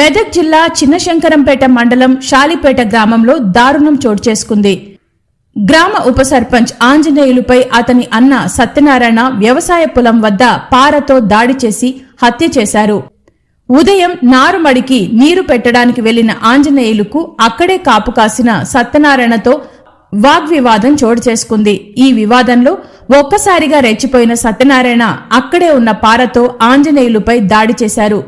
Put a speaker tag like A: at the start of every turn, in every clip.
A: మెదక్ జిల్లా చిన్నశంకరంపేట మండలం షాలిపేట గ్రామంలో దారుణం చోటు చేసుకుంది. గ్రామ ఉప సర్పంచ్ ఆంజనేయులుపై అతని అన్న సత్యనారాయణ వ్యవసాయ పొలం వద్ద పారతో దాడి చేసి హత్య చేశారు. ఉదయం నారుమడికి నీరు పెట్టడానికి వెళ్ళిన ఆంజనేయులకు అక్కడే కాపు కాసిన సత్యనారాయణతో వాగ్వివాదం చోటు చేసుకుంది. ఈ వివాదంలో ఒక్కసారిగా రెచ్చిపోయిన సత్యనారాయణ అక్కడే ఉన్న పారతో ఆంజనేయులుపై దాడి చేశారు.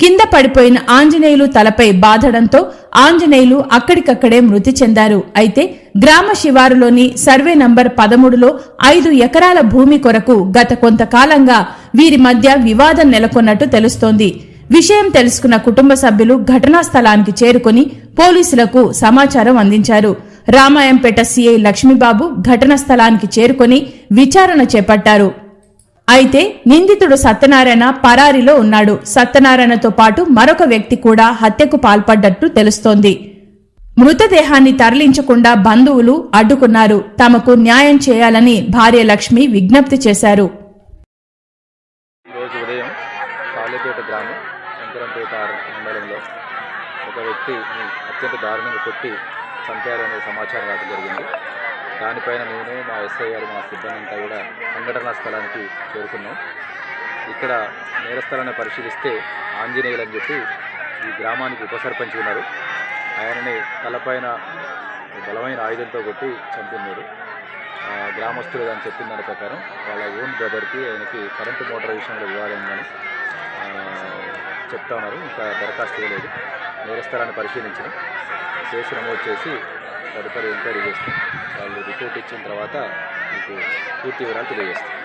A: కింద పడిపోయిన ఆంజనేయులు తలపై బాధడంతో ఆంజనేయులు అక్కడికక్కడే మృతి చెందారు. అయితే గ్రామ శివారులోని సర్వే నంబర్ పదమూడులో ఐదు ఎకరాల భూమి కొరకు గత కొంతకాలంగా వీరి మధ్య వివాదం నెలకొన్నట్టు తెలుస్తోంది. విషయం తెలుసుకున్న కుటుంబ సభ్యులు ఘటనా స్థలానికి చేరుకుని పోలీసులకు సమాచారం అందించారు. రామాయంపేట సీఐ లక్ష్మీబాబు ఘటనా స్థలానికి చేరుకుని విచారణ చేపట్టారు. అయితే నిందితుడు సత్యనారాయణ పరారీలో ఉన్నాడు. సత్యనారాయణతో పాటు మరొక వ్యక్తి కూడా హత్యకు పాల్పడ్డట్టు తెలుస్తోంది. మృతదేహాన్ని తరలించకుండా బంధువులు అడ్డుకున్నారు. తమకు న్యాయం చేయాలని భార్య లక్ష్మి విజ్ఞప్తి చేశారు.
B: ఒక వ్యక్తి అత్యంత దారుణంగా కొట్టి చంపారనే సమాచారం రావడం జరిగింది. దానిపైన నేను మా ఎస్ఐ గారు మా సిబ్బంది అంతా కూడా సంఘటనా స్థలానికి చేరుకున్నాం. ఇక్కడ నేరస్థలాన్ని పరిశీలిస్తే ఆంజనేయులు అని చెప్పి ఈ గ్రామానికి ఉప సర్పంచ్ ఉన్నారు. ఆయనని తలపైన బలమైన ఆయుధంతో కొట్టి చంపినారు. గ్రామస్తులు అని చెప్పిన దాని ప్రకారం వాళ్ళ ఓన్ బ్రదర్కి ఆయనకి కరెంటు మోటార్ విషయంలో వివాదం చెప్తా ఉన్నారు. ఇంకా దరఖాస్తు ఇవ్వలేదు నేరస్థలాన్ని పరిశీలించిన కేసు నమోదు చేసి తదుపరి ఎంక్వైరీ చేస్తాం. వాళ్ళు రిపోర్ట్ ఇచ్చిన తర్వాత మీకు పూర్తి వివరాలు తెలియజేస్తాం.